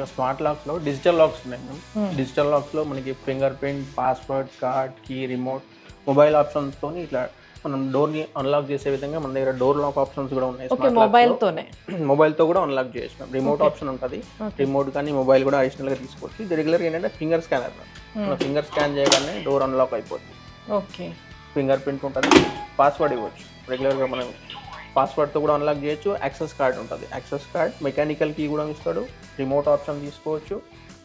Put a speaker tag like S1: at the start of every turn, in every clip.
S1: దగ్గర smart లాక్స్లో digital lakhs ఉన్నాయి.
S2: Hmm.
S1: Digital లాక్స్లో మనకి fingerprint password card key remote mobile options తోని ఇట్లా మనం డోర్ని అన్లాక్ చేసే విధంగా మన దగ్గర డోర్ లాక్ ఆప్షన్స్ కూడా ఉన్నాయి
S2: ఓకే మొబైల్ తోనే
S1: మొబైల్తో కూడా అన్లాక్ చేసినాం రిమోట్ ఆప్షన్ ఉంటుంది. రిమోట్ కానీ మొబైల్ కూడా అడిషనల్గా తీసుకోవచ్చు. ఇది రెగ్యులర్ ఏంటంటే ఫింగర్ స్కానర్ మన ఫింగర్ స్కాన్ చేయగానే డోర్ అన్లాక్ అయిపోతుంది
S2: ఓకే.
S1: ఫింగర్ ప్రింట్ ఉంటుంది. పాస్వర్డ్ ఇవ్వచ్చు. రెగ్యులర్గా మనం పాస్వర్డ్తో కూడా అన్లాక్ చేయొచ్చు. యాక్సెస్ కార్డ్ ఉంటుంది. యాక్సెస్ కార్డ్ మెకానికల్ కీ కూడా ఇస్తాడు. రిమోట్ ఆప్షన్ తీసుకోవచ్చు.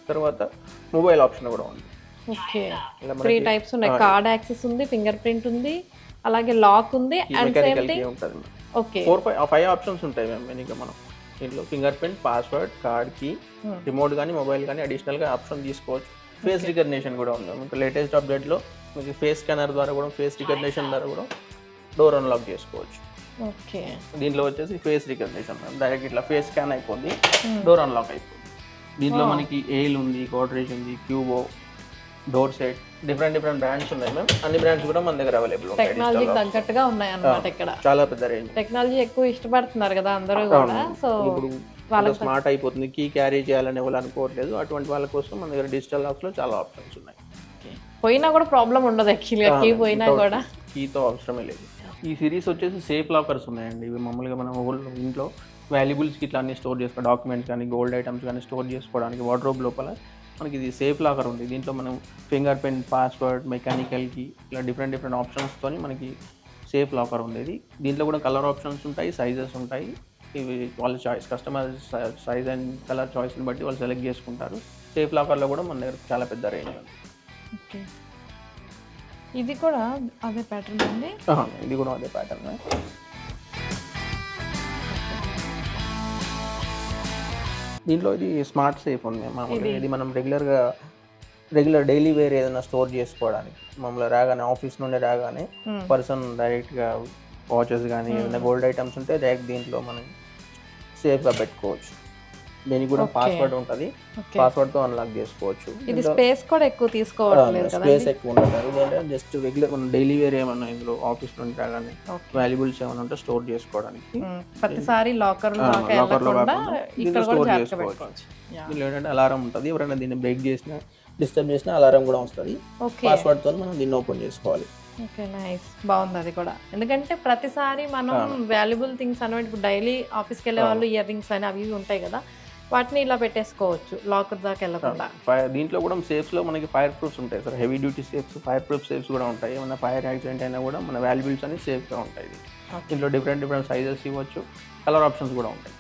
S1: తర్వాత మొబైల్ ఆప్షన్ కూడా ఉంది.
S2: ఓకే.
S1: ఇలా
S2: త్రీ టైప్స్ ఉన్నాయి. కార్డ్ యాక్సెస్ ఉంది ఫింగర్ ప్రింట్ ఉంది అలాగే లాక్ ఉంది అండ్ సేమ్ థింగ్
S1: ఉంటుంది.
S2: Okay.
S1: Four five five options ఉంటాయి మ్యామ్ మెయిన్గా మనం దీంట్లో fingerprint password card key. Remote కానీ మొబైల్ కానీ అడిషనల్గా ఆప్షన్ తీసుకోవచ్చు. ఫేస్ రికగ్నిషన్ కూడా ఉంది మీకు లేటెస్ట్ అప్డేట్లో మీకు ఫేస్ స్కానర్ ద్వారా కూడా ఫేస్ రికగ్నిషన్ ద్వారా కూడా డోర్ అన్లాక్ చేసుకోవచ్చు.
S2: ఓకే.
S1: దీంట్లో వచ్చేసి ఫేస్ రికగ్నిషన్ డైరెక్ట్ ఇట్లా ఫేస్ స్కాన్ అయిపోద్ది డోర్ అన్లాక్ అయిపోద్ది. దీంట్లో మనకి ఎయిల్ ఉంది గోడ్రేజ్ ఉంది Qubo door set different different brands ఉన్నాయి మ్యామ్ అన్ని బ్రాండ్స్ కూడా మన దగ్గర అవైలబుల్ ఉంటాయి
S2: టెక్నాలజీకి తగ్గట్టుగా ఉన్నాయి అన్నమాట ఇక్కడ.
S1: చాలా పెద్ద రేంజ్
S2: టెక్నాలజీ ఎక్కువ ఇష్టపడుతున్నారు కదా అందరూ కూడా సో
S1: ఇప్పుడు
S2: వాళ్ళకి
S1: స్మార్ట్ అయిపోతుంది కీ క్యారీ చేయాలని ఎవరు అనుకోవట్లేదు. అటువంటి వాళ్ళ కోసం మన దగ్గర డిజిటల్ లాక్స్లో చాలా ఆప్షన్స్ ఉన్నాయి.
S2: పోయినా కూడా ప్రాబ్లం ఉండదు యాక్చువల్గా కీ పోయినా కూడా.
S1: కీతో అవసరమే లేదు. ఈ సిరీస్ వచ్చేసి సేఫ్ లాకర్స్ ఉన్నాయండి. ఇవి మామూలుగా మనం ఓల్డ్ ఇంట్లో వాల్యుబుల్స్కి ఇట్లా అన్ని స్టోర్ చేసుకో డాక్యుమెంట్స్ కానీ గోల్డ్ ఐటమ్స్ కానీ స్టోర్ చేసుకోవడానికి వార్డ్రోబ్ లోపల మనకి ఇది సేఫ్ లాకర్ ఉంది. దీంట్లో మనం ఫింగర్ ప్రింట్ పాస్వర్డ్ మెకానికల్కి ఇట్లా డిఫరెంట్ డిఫరెంట్ ఆప్షన్స్తో మనకి సేఫ్ లాకర్ ఉండేది. దీంట్లో కూడా కలర్ ఆప్షన్స్ ఉంటాయి సైజెస్ ఉంటాయి. ఇవి వాళ్ళ choice customer size and colour చాయిస్ని బట్టి వాళ్ళు సెలెక్ట్ చేసుకుంటారు. సేఫ్ లాకర్లో కూడా మన దగ్గర చాలా పెద్ద రేంజ్ ఉంది.
S2: ఓకే. ఇది కూడా అదే ప్యాటర్న్ అండి?
S1: ఇది కూడా అదే ప్యాటర్న్ దీంట్లో ఇది స్మార్ట్ సేఫ్ ఉంది. మామూలుగా ఇది. మనం రెగ్యులర్గా రెగ్యులర్ డైలీ వేర్ ఏదైనా స్టోర్ చేసుకోవడానికి మామూలుగా రాగానే ఆఫీస్ నుండి రాగానే. పర్సన్ డైరెక్ట్గా వాచెస్ కానీ ఏదైనా గోల్డ్ ఐటమ్స్ ఉంటే డైరెక్ట్ దీంట్లో మనం సేఫ్గా పెట్టుకోవచ్చు. దీనికి కూడా పాస్వర్డ్ ఉంటుంది.
S2: ఓకే.
S1: పాస్వర్డ్తో అన్లాక్ చేసుకోవచ్చు.
S2: ఇది స్పేస్ కూడా ఎక్కువ తీసుకోవట్లేదు
S1: స్పేస్ ఎక్కువ ఉండదు. జస్ట్ రెగ్యులర్ మనం డైలీ వేర్ ఏమన్నా ఇందులో ఆఫీస్ నుండి
S2: ఓకే.
S1: వాల్యుబుల్స్ ఏమైనా ఉంటే స్టోర్ చేసుకోవడానికి.
S2: ప్రతిసారి లాకర్
S1: locker లో
S2: ఇక్కడ జాగ్రత్త
S1: చేసుకోవచ్చు. దీనిలో ఏంటంటే అలారం ఉంటుంది. ఎవరైనా దీన్ని బ్రేక్ చేసినా డిస్టర్బ్ చేసినా అలారం కూడా వస్తుంది.
S2: ఓకే.
S1: పాస్వర్డ్తో మనం దీన్ని ఓపెన్ చేసుకోవాలి.
S2: ఓకే నైస్ బాగుంది అది కూడా. ఎందుకంటే ప్రతిసారి మనం వాల్యుబుల్ థింగ్స్ అనేవి ఇప్పుడు డైలీ ఆఫీస్కి వెళ్ళే వాళ్ళు ఇయర్ రింగ్స్ అని అవి ఉంటాయి కదా. వాటిని ఇలా పెట్టేసుకోవచ్చు లాకర్ దాకా వెళ్ళకుండా.
S1: ఫైర్ దీంట్లో కూడా సేఫ్స్లో మనకి ఫైర్ ప్రూఫ్స్ ఉంటాయి sir. Heavy duty safes fire proof safes కూడా ఉంటాయి. ఏమైనా ఫైర్ యాక్సిడెంట్ అయినా కూడా మన వాల్యుబుల్స్ అనేవి సేఫ్గా ఉంటాయి. దీంట్లో డిఫరెంట్ డిఫరెంట్ సైజెస్ ఇవ్వచ్చు. కలర్ ఆప్షన్స్ కూడా ఉంటాయి.